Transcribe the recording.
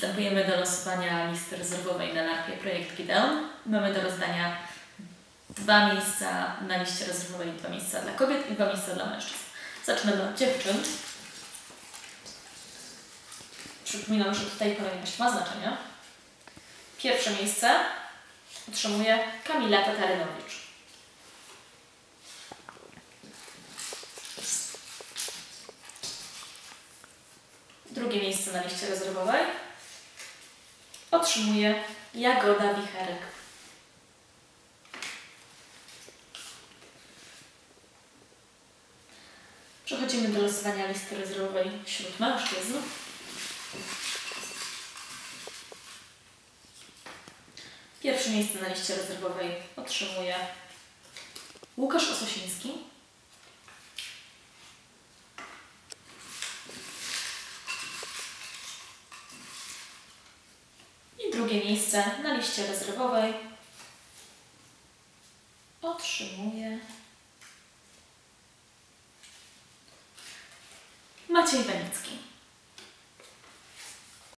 Przystępujemy do losowania listy rezerwowej na larpie Projekt Gideon. Mamy do rozdania dwa miejsca na liście rezerwowej, dwa miejsca dla kobiet i dwa miejsca dla mężczyzn. Zaczynamy od dziewczyn. Przypominam, że tutaj kolejność ma znaczenie. Pierwsze miejsce otrzymuje Kamila Tatarynowicz. Drugie miejsce na liście rezerwowej otrzymuje Jagoda Wicherek. Przechodzimy do losowania listy rezerwowej wśród mężczyzn. Pierwsze miejsce na liście rezerwowej otrzymuje Łukasz Ososiński. I drugie miejsce na liście rezerwowej otrzymuje Maciej Wenicki.